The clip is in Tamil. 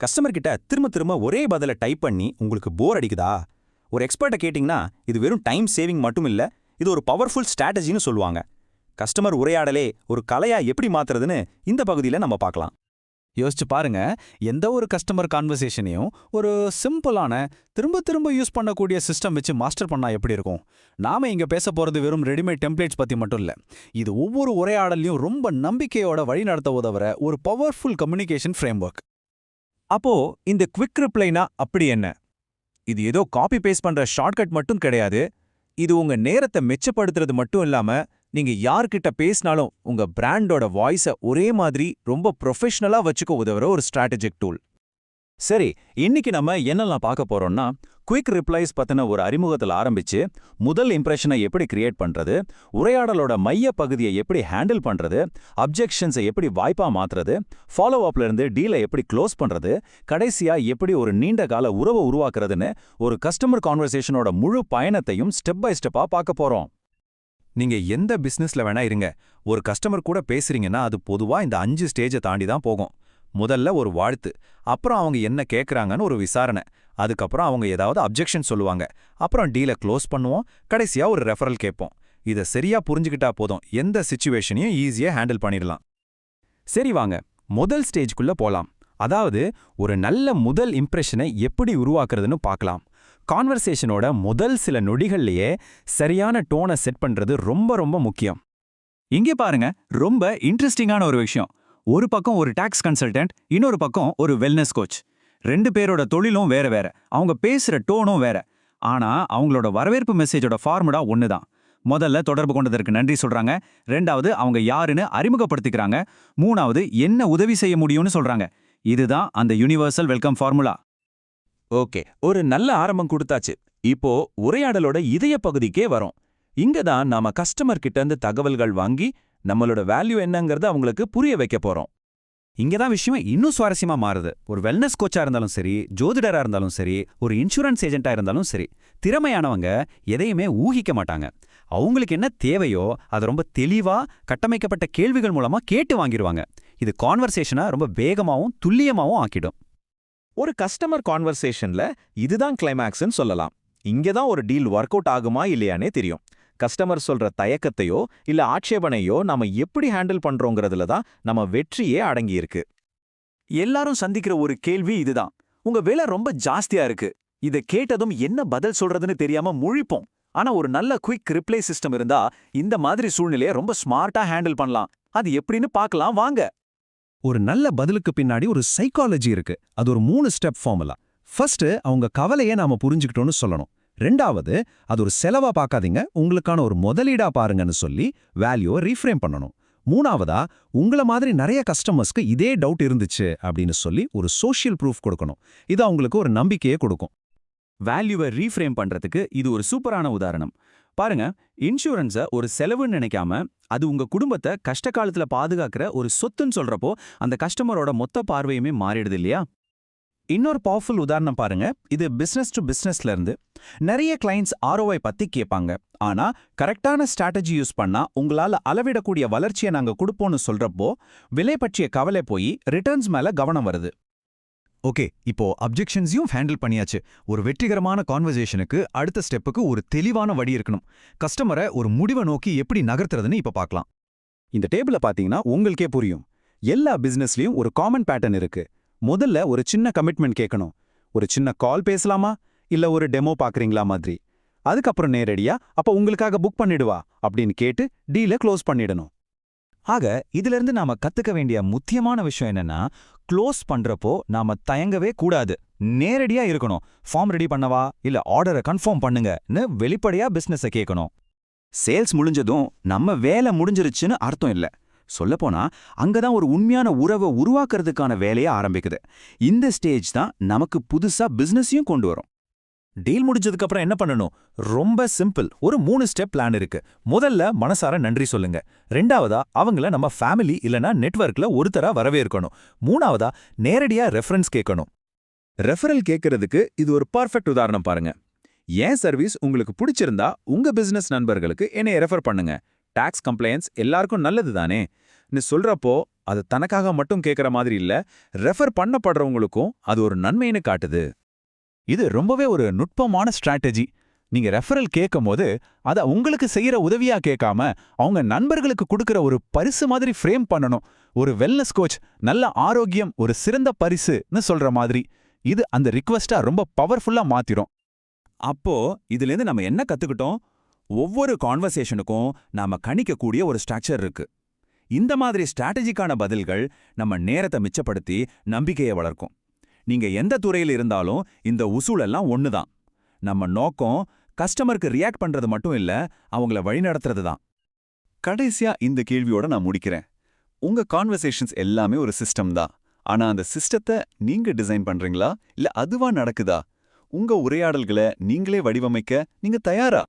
கஸ்டமர் கிட்ட திரும்ப திரும்ப ஒரே பதில டைப் பண்ணி உங்களுக்கு போர் அடிக்குதா? ஒரு எக்ஸ்பர்ட்டை கேட்டிங்கன்னா இது வெறும் டைம் சேவிங் மட்டும் இல்ல இது ஒரு பவர்ஃபுல் ஸ்ட்ராட்டஜின்னு சொல்லுவாங்க. கஸ்டமர் உரையாடலே ஒரு கலையா எப்படி மாத்துறதுன்னு இந்த பகுதியில நம்ம பார்க்கலாம். யோசிச்சு பாருங்க எந்த ஒரு கஸ்டமர் கான்வர்சேஷனையும் ஒரு சிம்பிளான திரும்ப திரும்ப யூஸ் பண்ணக்கூடிய சிஸ்டம் வச்சு மாஸ்டர் பண்ணா எப்படி இருக்கும்? நாம இங்க பேச போறது வெறும் ரெடிமேட் டெம்ப்ளேட்ஸ் பத்தி மட்டும் இல்ல. இது ஒவ்வொரு உரையாடலையும் ரொம்ப நம்பிக்கையோட வழிநடத்த உதவுற ஒரு பவர்ஃபுல் கம்யூனிகேஷன் ஃப்ரேம்வொர்க் அப்போ இந்த குவிக் ரிப்ளைனா அப்படி என்ன? இது ஏதோ காப்பி பேஸ்ட் பண்ற ஷார்ட்கட் மட்டும் கிடையாது. இது உங்க நேரத்தை மிச்சப்படுத்துறது மட்டும் இல்லாம நீங்க யார்கிட்ட பேசினாலும் உங்க பிராண்டோட வாய்ஸ ஒரே மாதிரி ரொம்ப ப்ரொஃபஷனலா வச்சுக்க உதவுற ஒரு ஸ்ட்ராட்டஜிக் டூல் சரி இன்னைக்கு நம்ம என்னெல்லாம் பார்க்க போறோம்னா குயிக் ரிப்ளைஸ் பத்தின ஒரு அறிமுகத்தில் ஆரம்பிச்சு முதல் இம்ப்ரெஷனை எப்படி கிரியேட் பண்றது உரையாடலோட மைய பகுதியை எப்படி ஹேண்டில் பண்றது அப்ஜெக்ஷன்ஸை எப்படி வாய்ப்பா மாத்துறது ஃபாலோ இருந்து டீலை எப்படி க்ளோஸ் பண்றது கடைசியா எப்படி ஒரு நீண்ட கால உறவை உருவாக்குறதுன்னு ஒரு கஸ்டமர் கான்வர்சேஷனோட முழு பயணத்தையும் ஸ்டெப் பை ஸ்டெப்பா பார்க்க போறோம். நீங்க எந்த பிசினஸ்ல வேணா இருங்க. ஒரு கஸ்டமர் கூட பேசுறீங்கன்னா அது பொதுவா இந்த அஞ்சு ஸ்டேஜை தாண்டி தான் போகும். முதல்ல ஒரு வாழ்த்து அப்புறம் அவங்க என்ன கேக்குறாங்கன்னு ஒரு விசாரணை. அதுக்கப்புறம் அவங்க ஏதாவது அப்ஜெக்ஷன் சொல்லுவாங்க. அப்புறம் டீலை க்ளோஸ் பண்ணுவோம். கடைசியா ஒரு ரெஃபரல் கேட்போம். இதை சரியா புரிஞ்சுக்கிட்டா போதும். எந்த சுச்சுவேஷனையும் ஈஸியா ஹேண்டில் பண்ணிடலாம். சரி வாங்க. முதல் ஸ்டேஜ்க்குள்ள போலாம். அதாவது ஒரு நல்ல முதல் இம்ப்ரெஷனை எப்படி உருவாக்குறதுன்னு பார்க்கலாம். கான்வர்சேஷனோட முதல் சில நொடிகள்லயே சரியான டோனை செட் பண்றது ரொம்ப ரொம்ப முக்கியம். இங்கே பாருங்க. ரொம்ப இன்ட்ரெஸ்டிங்கான ஒரு விஷயம். ஒரு பக்கம் ஒரு டாக்ஸ் கன்சல்டன்ட் இன்னொரு பக்கம் ஒரு வெல்னஸ் கோச் ரெண்டு பேரோட தொழிலும் வேற வேற. அவங்க பேசுற டோனும் வேற. ஆனா அவங்களோட வரவேற்பு மெசேஜோட ஃபார்முடா ஒன்று தான் முதல்ல தொடர்பு கொண்டதற்கு நன்றி சொல்றாங்க. ரெண்டாவது அவங்க யாருன்னு அறிமுகப்படுத்திக்கிறாங்க. மூணாவது என்ன உதவி செய்ய முடியும்னு சொல்றாங்க. இதுதான் அந்த யூனிவர்சல் வெல்கம் ஃபார்முலா ஓகே ஒரு நல்ல ஆரம்பம் கொடுத்தாச்சு. இப்போ உரையாடலோட இதய பகுதிக்கே வரும். இங்க தான் நாம கஸ்டமர் கிட்ட இருந்து தகவல்கள் வாங்கி நம்மளோட வேல்யூ என்னங்கறத அவங்களுக்கு புரிய வைக்க போறோம். இங்க தான் விஷயம் இன்னும் சுவாரஸ்யமா மாறுது. ஒரு வெல்னஸ் கோச்சா இருந்தாலும் சரி ஜோதிடரா இருந்தாலும் சரி ஒரு இன்சூரன்ஸ் ஏஜென்ட்டா இருந்தாலும் சரி திறமையானவங்க எதையுமே ஊகிக்க மாட்டாங்க. அவங்களுக்கு என்ன தேவையோ அதை ரொம்ப தெளிவா கட்டமைக்கப்பட்ட கேள்விகள் மூலமா கேட்டு வாங்கிடுவாங்க இது கான்வர்சேஷனை ரொம்ப வேகமாவும் துல்லியமாவும் ஆக்கிடும். ஒரு கஸ்டமர் கான்வர்சேஷன்ல இதுதான் கிளைமேக்ஸ்ன்னு சொல்லலாம். இங்க தான் ஒரு டீல் ஒர்க் அவுட் ஆகுமா இல்லையானே தெரியும். கஸ்டமர் சொல்ற தயக்கத்தையோ இல்ல ஆட்சேபனையோ நாம எப்படி ஹேண்டில் பண்றோங்கிறதுல தான் நம்ம வெற்றியே அடங்கியிருக்கு. எல்லாரும் சந்திக்கிற ஒரு கேள்வி இதுதான். உங்க விலை ரொம்ப ஜாஸ்தியா இருக்கு. இத கேட்டதும் என்ன பதில் சொல்றதுன்னு தெரியாம முழிப்போம். ஆனா ஒரு நல்ல குயிக் ரிப்ளை சிஸ்டம் இருந்தா இந்த மாதிரி சூழ்நிலையை ரொம்ப ஸ்மார்ட்டா ஹேண்டில் பண்ணலாம். அது எப்படின்னு பார்க்கலாம் வாங்க. ஒரு நல்ல பதிலுக்கு பின்னாடி ஒரு சைக்காலஜி இருக்கு. அது ஒரு மூணு ஸ்டெப் ஃபார்முலா. ஃபர்ஸ்ட் அவங்க கவலையை நாம புரிஞ்சுக்கிட்டோம்னு சொல்லணும். ரெண்டாவது அது ஒரு செலவா பார்க்காதீங்க. உங்களுக்கான ஒரு முதலீடா பாருங்கன்னு சொல்லி வேல்யூவை ரீஃப்ரேம் பண்ணணும். மூணாவதா உங்கள மாதிரி நிறைய கஸ்டமர்ஸ்க்கு இதே டவுட் இருந்துச்சு அப்படின்னு சொல்லி ஒரு சோஷியல் ப்ரூஃப் கொடுக்கணும். இது அவங்களுக்கு ஒரு நம்பிக்கையை கொடுக்கும். வேல்யூவை ரீஃப்ரேம் பண்றதுக்கு இது ஒரு சூப்பரான உதாரணம். பாருங்க இன்சூரன்ஸை ஒரு செலவுன்னு நினைக்காம அது உங்க குடும்பத்தை கஷ்ட காலத்துல பாதுகாக்கிற ஒரு சொத்துன்னு சொல்றப்போ அந்த கஸ்டமரோட மொத்த பார்வையுமே மாறிடுது இல்லையா? இன்னொரு பவர்ஃபுல் உதாரணம் பாருங்க. இது பிசினஸ் டு பிசினஸ்ல இருந்து நிறைய கிளைண்ட்ஸ் ஆர்ஓஐ பத்தி கேட்பாங்க. ஆனா கரெக்டான ஸ்ட்ராட்டஜி யூஸ் பண்ணா உங்களால அளவிடக்கூடிய வளர்ச்சியை நாங்க கொடுப்போம்னு சொல்றப்போ விலை பற்றிய கவலை போய் ரிட்டர்ன்ஸ் மேல கவனம் வருது. ஓகே இப்போ அப்ஜெக்ஷன்ஸையும் ஹேண்டில் பண்ணியாச்சு. ஒரு வெற்றிகரமான கான்வர்சேஷனுக்கு அடுத்த ஸ்டெப்புக்கு ஒரு தெளிவான வழி இருக்கணும். கஸ்டமரை ஒரு முடிவை நோக்கி எப்படி நகர்த்துறதுன்னு இப்ப பார்க்கலாம் இந்த டேபிள பாத்தீங்கன்னா உங்களுக்கே புரியும். எல்லா பிசினஸ்லயும் ஒரு காமன் பேட்டர்ன் இருக்கு. முதல்ல ஒரு சின்ன கமிட்மெண்ட் கேட்கணும் ஒரு சின்ன கால் பேசலாமா? இல்ல ஒரு டெமோ பாக்குறீங்களா மாதிரி. அதுக்கப்புறம் நேரடியா அப்ப உங்களுக்காக புக் பண்ணிடுவா அப்படின்னு கேட்டு டீலை க்ளோஸ் பண்ணிடணும். ஆக இதுல இருந்து நாம கத்துக்க வேண்டிய முக்கியமான விஷயம் என்னன்னா க்ளோஸ் பண்றப்போ நாம தயங்கவே கூடாது. நேரடியா இருக்கணும். ஃபார்ம் ரெடி பண்ணவா? இல்ல ஆர்டரை கன்ஃபார்ம் பண்ணுங்கன்னு வெளிப்படையா பிசினஸை கேட்கணும் சேல்ஸ் முடிஞ்சதும் நம்ம வேலை முடிஞ்சிருச்சுன்னு அர்த்தம் இல்ல. சொல்லப்போனா அங்கதான் ஒரு உண்மையான உறவை உருவாக்குறதுக்கான வேலையை ஆரம்பிக்குது. இந்த ஸ்டேஜ் தான் நமக்கு புதுசா பிசினஸையும் கொண்டு வரும். டீல் முடிஞ்சதுக்கு அப்புறம் என்ன பண்ணணும்? ரொம்ப சிம்பிள். ஒரு மூணு ஸ்டெப் பிளான் இருக்கு. முதல்ல மனசார நன்றி சொல்லுங்க. ரெண்டாவதா அவங்கள நம்ம ஃபேமிலி இல்லனா நெட்வொர்க்ல ஒருத்தரா வரவேற்கணும். மூணாவதா நேரடியா ரெஃபரன்ஸ் கேட்கணும். ரெஃபரல் கேட்கறதுக்கு இது ஒரு பர்ஃபெக்ட் உதாரணம் பாருங்க. ஏன் சர்வீஸ் உங்களுக்கு பிடிச்சிருந்தா உங்க பிசினஸ் நண்பர்களுக்கு என்னை ரெஃபர் பண்ணுங்க. டாக்ஸ் கம்ப்ளையன்ஸ் எல்லாருக்கும் நல்லது தானே? நீ சொல்றப்போ அது தனக்காக மட்டும் கேட்குற மாதிரி இல்ல ரெஃபர் பண்ணப்படுறவங்களுக்கும் அது ஒரு நன்மைன்னு காட்டுது. இது ரொம்பவே ஒரு நுட்பமான ஸ்ட்ராட்டஜி நீங்க ரெஃபரல் கேட்கும்போது அதை உங்களுக்கு செய்யற உதவியா கேட்காம அவங்க நண்பர்களுக்கு கொடுக்கற ஒரு பரிசு மாதிரி ஃப்ரேம் பண்ணணும். ஒரு வெல்னஸ் கோச் நல்ல ஆரோக்கியம் ஒரு சிறந்த பரிசுன்னு சொல்ற மாதிரி. இது அந்த ரிக்வெஸ்டா ரொம்ப பவர்ஃபுல்லா மாத்திரும். அப்போ இதுலேருந்து நம்ம என்ன கத்துக்கிட்டோம்? ஒவ்வொரு கான்வர்சேஷனுக்கும் நாம கணிக்கக்கூடிய ஒரு ஸ்ட்ரக்சர் இருக்கு. இந்த மாதிரி ஸ்ட்ராட்டஜிக்கான பதில்கள் நம்ம நேரத்தை மிச்சப்படுத்தி நம்பிக்கையை வளர்க்கும். நீங்க எந்த துறையில் இருந்தாலும் இந்த உசூலெல்லாம் ஒண்ணுதான். நம்ம நோக்கம் கஸ்டமருக்கு ரியாக்ட் பண்றது மட்டும் இல்ல அவங்கள வழிநடத்துறது தான். கடைசியா இந்த கேள்வியோட நான் முடிக்கிறேன். உங்க கான்வர்சேஷன்ஸ் எல்லாமே ஒரு சிஸ்டம் தான். ஆனா அந்த சிஸ்டத்தை நீங்க டிசைன் பண்றீங்களா? இல்ல அதுவா நடக்குதா? உங்க உரையாடல்களை நீங்களே வடிவமைக்க நீங்க தயாரா?